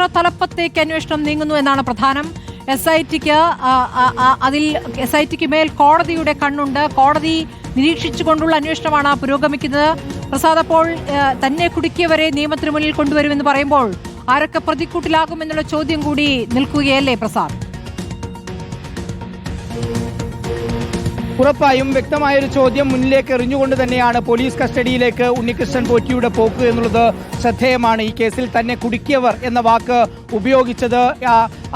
എത്ര തലപ്പത്തേക്ക് അന്വേഷണം നീങ്ങുന്നു എന്നാണ് പ്രധാനം. എസ് ഐ ടിക്ക് അതിൽ എസ് ഐ ടിക്ക് മേൽ കോടതിയുടെ കണ്ണുണ്ട്. കോടതി നിരീക്ഷിച്ചുകൊണ്ടുള്ള അന്വേഷണമാണ് പുരോഗമിക്കുന്നത്. പ്രസാദ് അപ്പോൾ തന്നെ കുടുക്കിയവരെ നിയമത്തിന് മുന്നിൽ കൊണ്ടുവരുമെന്ന് പറയുമ്പോൾ ആരൊക്കെ പ്രതിക്കൂട്ടിലാകുമെന്നുള്ള ചോദ്യം കൂടി നിൽക്കുകയല്ലേ പ്രസാദ്? ഉറപ്പായും വ്യക്തമായൊരു ചോദ്യം മുന്നിലേക്ക് എറിഞ്ഞുകൊണ്ട് തന്നെയാണ് പോലീസ് കസ്റ്റഡിയിലേക്ക് ഉണ്ണികൃഷ്ണൻ പോറ്റിയുടെ പോക്ക് എന്നുള്ളത് ശ്രദ്ധേയമാണ്. ഈ കേസിൽ തന്നെ കുടുക്കിയവർ എന്ന വാക്ക് ഉപയോഗിച്ചത്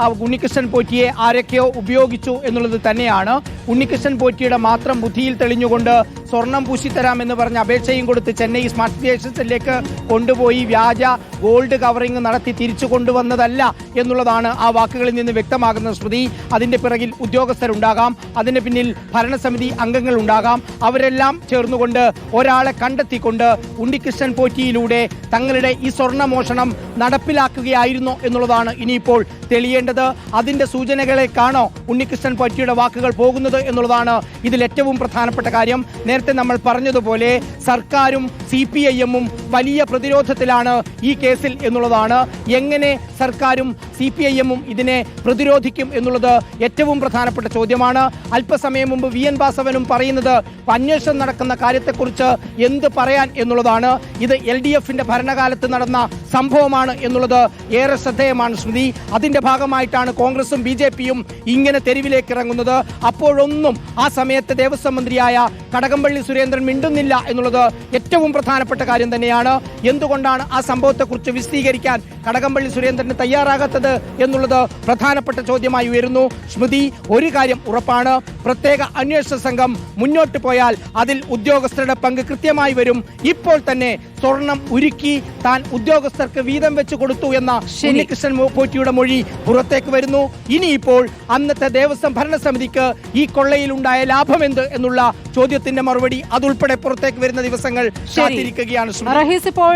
ഉണ്ണികൃഷ്ണൻ പോറ്റിയെ ആരൊക്കെയോ ഉപയോഗിച്ചു എന്നുള്ളത് തന്നെയാണ്. ഉണ്ണികൃഷ്ണൻ പോറ്റിയുടെ മാത്രം ബുദ്ധിയിൽ തെളിഞ്ഞുകൊണ്ട് സ്വർണം പൂശിത്തരാം എന്ന് പറഞ്ഞ അപേക്ഷയും കൊടുത്ത് ചെന്നൈ സ്മാർട്ട് സ്റ്റേഷൻസിലേക്ക് കൊണ്ടുപോയി വ്യാജ ഗോൾഡ് കവറിംഗ് നടത്തി തിരിച്ചു കൊണ്ടുവന്നതല്ല എന്നുള്ളതാണ് ആ വാക്കുകളിൽ നിന്ന് വ്യക്തമാകുന്ന സ്മൃതി. അതിന്റെ പിറകിൽ ഉദ്യോഗസ്ഥരുണ്ടാകാം. അതിന് പിന്നിൽ ഭരണസമിതി അംഗങ്ങൾ ഉണ്ടാകാം. അവരെല്ലാം ചേർന്നുകൊണ്ട് ഒരാളെ കണ്ടെത്തിക്കൊണ്ട് ഉണ്ണികൃഷ്ണൻ പോറ്റിയിലൂടെ തങ്ങളുടെ ഈ സ്വർണമോഷണം നടപ്പിലാക്കുകയായിരുന്നു എന്നുള്ളതാണ് ഇനിയിപ്പോൾ തെളിയേണ്ടത്. അതിന്റെ സൂചനകളേക്കാണോ ഉണ്ണികൃഷ്ണൻ പറ്റിയുടെ വാക്കുകൾ പോകുന്നത് എന്നുള്ളതാണ് ഇതിൽ ഏറ്റവും പ്രധാനപ്പെട്ട കാര്യം. നേരത്തെ നമ്മൾ പറഞ്ഞതുപോലെ സർക്കാരും സി പി ഐ എമ്മും വലിയ പ്രതിരോധത്തിലാണ് ഈ കേസിൽ എന്നുള്ളതാണ്. എങ്ങനെ സർക്കാരും സി പി ഐ എമ്മും ഇതിനെ പ്രതിരോധിക്കും എന്നുള്ളത് ഏറ്റവും പ്രധാനപ്പെട്ട ചോദ്യമാണ്. അല്പസമയം മുമ്പ് വി എൻ വാസവനും പറയുന്നത് അന്വേഷണം നടക്കുന്ന കാര്യത്തെക്കുറിച്ച് എന്ത് പറയാൻ എന്നുള്ളതാണ്. ഇത് എൽ ഡി എഫിന്റെ ഭരണകാലത്ത് നടന്ന സംഭവമാണ് എന്നുള്ളത് ഏറെ ശ്രദ്ധേയമാണ് ശ്രുതി. അതിന്റെ ഭാഗമായിട്ടാണ് കോൺഗ്രസും ബി ജെ പിയും ഇങ്ങനെ തെരുവിലേക്ക് ഇറങ്ങുന്നത്. അപ്പോഴൊന്നും ആ സമയത്ത് ദേവസ്വം മന്ത്രിയായ കടകംപള്ളി സുരേന്ദ്രൻ മിണ്ടുന്നില്ല എന്നുള്ളത് ഏറ്റവും പ്രധാനപ്പെട്ട കാര്യം തന്നെയാണ്. എന്തുകൊണ്ടാണ് ആ സംഭവത്തെക്കുറിച്ച് വിശദീകരിക്കാൻ കടകംപള്ളി സുരേന്ദ്രന് തയ്യാറാകാത്തത് എന്നുള്ളത് പ്രധാനപ്പെട്ട ചോദ്യമായി ഉയരുന്നു സ്മൃതി ഒരു കാര്യം ഉറപ്പാണ് പ്രത്യേക അന്വേഷണ സംഘം മുന്നോട്ട് പോയാൽ അതിൽ ഉദ്യോഗസ്ഥരുടെ പങ്ക് കൃത്യമായി വരും ഇപ്പോൾ തന്നെ സ്വർണം ഉരുക്കി താൻ ഉദ്യോഗസ്ഥർക്ക് വീതം വെച്ച് കൊടുത്തു എന്ന. ഉണ്ണികൃഷ്ണൻ പോറ്റിയുടെ മൊഴി പുറത്തേക്ക് വരുന്നു ഇനിയിപ്പോൾ അന്നത്തെ ദേവസ്വം ഭരണസമിതിക്ക് ഈ കൊള്ളയിലുണ്ടായ എന്ത് എന്നുള്ള ചോദ്യത്തിന്റെ മറുപടി അതുൾപ്പെടെ പുറത്തേക്ക് വരുന്ന ദിവസങ്ങൾ. കാത്തിരിക്കുകയാണ്. ഇപ്പോൾ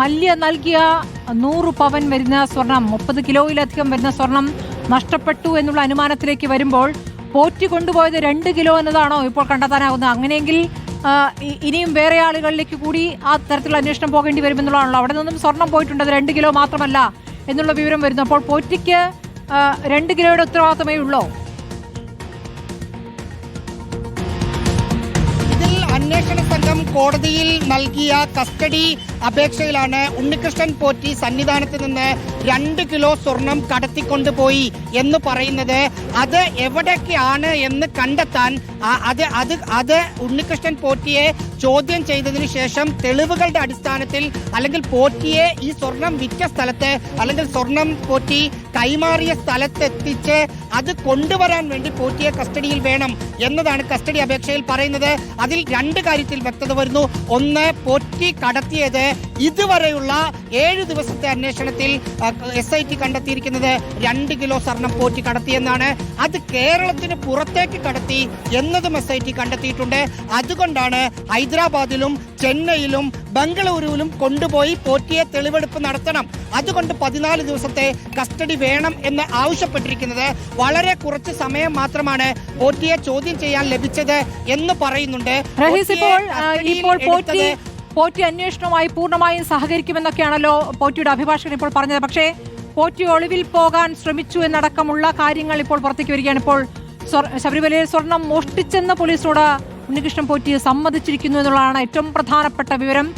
മല്യ നൽകിയ നൂറ് പവൻ വരുന്ന സ്വർണം മുപ്പത് കിലോയിലധികം വരുന്ന സ്വർണം നഷ്ടപ്പെട്ടു എന്നുള്ള അനുമാനത്തിലേക്ക് വരുമ്പോൾ പോറ്റി കൊണ്ടുപോയത് രണ്ട് കിലോ എന്നതാണോ ഇപ്പോൾ കണ്ടെത്താനാകുന്നത് അങ്ങനെയെങ്കിൽ ഇനിയും വേറെ ആളുകളിലേക്ക് കൂടി ആ തരത്തിലുള്ള അന്വേഷണം പോകേണ്ടി വരുമെന്നുള്ളതാണല്ലോ അവിടെ നിന്നും സ്വർണം പോയിട്ടുണ്ട്. അത് രണ്ട് കിലോ മാത്രമല്ല എന്നുള്ള വിവരം വരുന്നു. അപ്പോൾ പോറ്റിക്ക് രണ്ട് കിലോയുടെ ഉത്തരവാദിത്തമേ ഉള്ളോ? അന്വേഷണ കോടതിയിൽ നൽകിയ കസ്റ്റഡി അപേക്ഷയിലാണ് ഉണ്ണികൃഷ്ണൻ പോറ്റി സന്നിധാനത്ത് നിന്ന് രണ്ട് കിലോ സ്വർണം കടത്തിക്കൊണ്ടുപോയി എന്ന് പറയുന്നത്. അത് എവിടെയൊക്കെയാണ് എന്ന് കണ്ടെത്താൻ അത് അത് അത് ഉണ്ണികൃഷ്ണൻ പോറ്റിയെ ചോദ്യം ചെയ്തതിന് ശേഷം തെളിവുകളുടെ അടിസ്ഥാനത്തിൽ അല്ലെങ്കിൽ പോറ്റിയെ ഈ സ്വർണം വിറ്റ സ്ഥലത്ത് അല്ലെങ്കിൽ സ്വർണം പോറ്റി കൈമാറിയ സ്ഥലത്തെത്തിച്ച് അത് കൊണ്ടുവരാൻ വേണ്ടി പോറ്റിയെ കസ്റ്റഡിയിൽ വേണം എന്നതാണ് കസ്റ്റഡി അപേക്ഷയിൽ പറയുന്നത്. അതിൽ രണ്ട് കാര്യത്തിൽ വ്യക്തത വരുന്നു. ഒന്ന് പൊറ്റി കടത്തിയത് ഇതുവരെയുള്ള ഏഴു ദിവസത്തെ അന്വേഷണത്തിൽ എസ് ഐ ടി കണ്ടെത്തിയിരിക്കുന്നത് രണ്ട് കിലോ സ്വർണം പോറ്റി കടത്തിയെന്നാണ്. അത് കേരളത്തിന് പുറത്തേക്ക് കടത്തി എന്നതും എസ് ഐ ടി കണ്ടെത്തിയിട്ടുണ്ട്. അതുകൊണ്ടാണ് ഹൈദരാബാദിലും ചെന്നൈയിലും ബംഗളൂരുവിലും കൊണ്ടുപോയി പോറ്റിയെ തെളിവെടുപ്പ് നടത്തണം. അതുകൊണ്ട് പതിനാല് ദിവസത്തെ കസ്റ്റഡി വേണം എന്ന് ആവശ്യപ്പെട്ടിരിക്കുന്നത്. വളരെ കുറച്ച് സമയം മാത്രമാണ് പോറ്റിയെ ചോദ്യം ചെയ്യാൻ ലഭിച്ചത് എന്ന് പറയുന്നുണ്ട്. ഇപ്പോൾ പോറ്റി പോറ്റി അന്വേഷണവുമായി പൂർണമായും സഹകരിക്കുമെന്നൊക്കെയാണല്ലോ പോറ്റിയുടെ അഭിഭാഷകൻ ഇപ്പോൾ പറഞ്ഞത്. പക്ഷേ പോറ്റി ഒളിവിൽ പോകാൻ ശ്രമിച്ചു എന്നടക്കമുള്ള കാര്യങ്ങൾ ഇപ്പോൾ പുറത്തേക്ക് വരികയാണ്. ഇപ്പോൾ ശബരിമലയിൽ സ്വർണം മോഷ്ടിച്ചെന്ന് പോലീസിനോട് ഉണ്ണികൃഷ്ണൻ പോറ്റി സമ്മതിച്ചിരിക്കുന്നു എന്നുള്ളതാണ് ഏറ്റവും പ്രധാനപ്പെട്ട വിവരം.